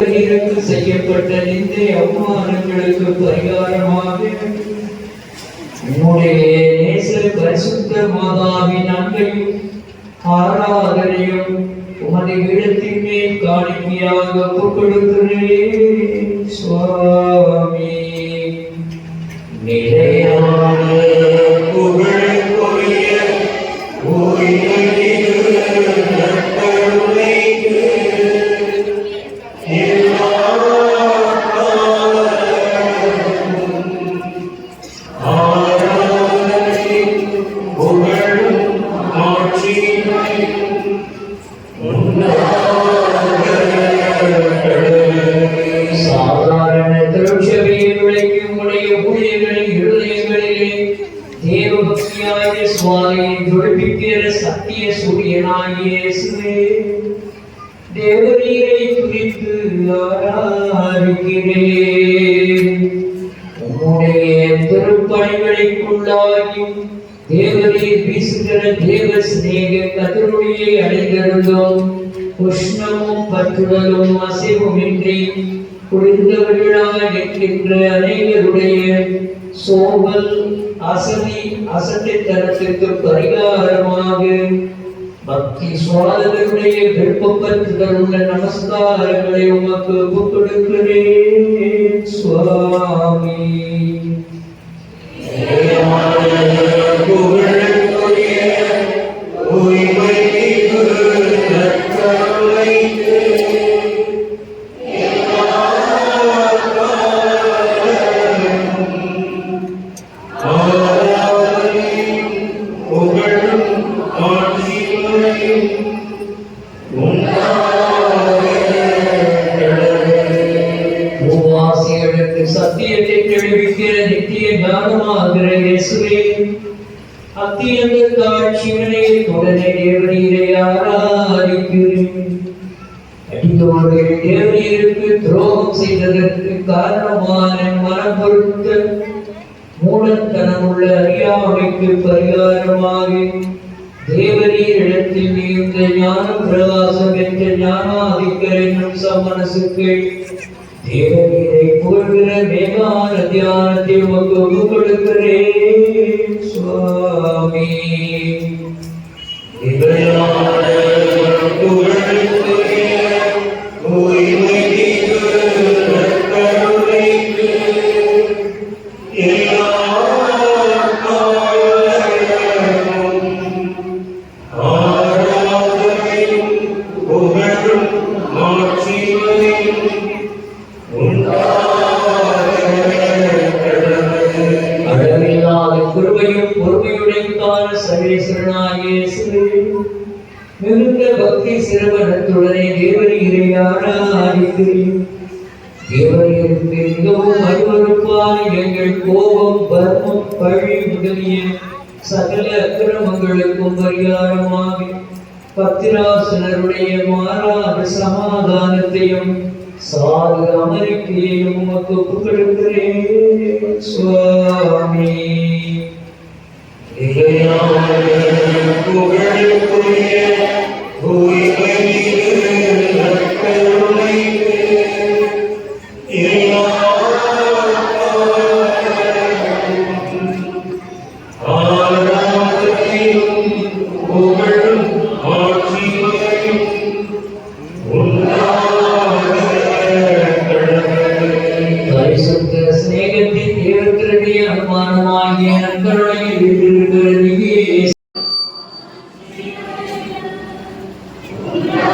தேவரீருக்கு செய்யப்பட்ட நிந்தை அவமானங்களுக்கு பரிகாரமாக. உம்முடைய நேச பரிசுத்த மாதாவின் அன்பையும் ஆராதனையும் உமது இடத்தின் மேல் காணிக்கையாக கொடுக்கிறேன் சுவாமி. நிலையான சத்திய சூரியனாகிய இயேசுவே தேவரீரை குறித்து ஆராதிக்கிறேன் திருப்பணிகளுக்குள்ளாகி தேவரீர் வீசுகிற தேவ சிநேக கதிரொளியை அடைந்திருந்தோம். உஷ்ணமும் பற்றுதலும் அசைவுமின்றி குளிர்ந்தவர்களாக நிற்கின்ற அனைவருடைய சோம்பல் அசதி அசட்டித்தனத்திற்கு பரிகாரமாக பக்தி சுவாதகருடைய விருப்பப்பற்றுதல் உள்ள நமஸ்காரங்களை உமக்கு ஒப்புக் சுவாமி. சத்தியத்தை தெளிவிக்கிற நித்திய ஞானமாகிற இயேசுவே. அத்தியந்த காட்சிகளை உடனே தேவரீரை ஆராதிக்கிறேன். அடியோர்கள் தேவரீருக்கு துரோகம் செய்ததற்கு காரணமான அறியாமைக்கு பரிகாரமாக தேவரீர் இடத்தில் மிகுந்த ஞான பிரகாசம் என்ற ஞானாதிக்கர் என்னும் சமனசுக்கு தேவரீரை புகழ்கிற மேகான தியானத்தை உமக்கு சுவாமி. கிருபையும் குருவையும் பொறுமையுடையதான மிகுந்த பக்தி சிறுவனத்துடனே தேவரீரை ஆராதிக்கிறேன் தேவரீருக்கு மிகவும் அருவருப்பான எங்கள் கோபம் பர்மம் பழி முதலிய சகல அக்கிரமங்களுக்கும் பரிகாரமாக பத்திராசனருடைய மாறாத சமாதானத்தையும் சாது அமெரிக்கையையும் உமக்கு ஒப்புக்கொடுக்கிறேன் சுவாமி. இவையான புகழுக்குரிய Thank you.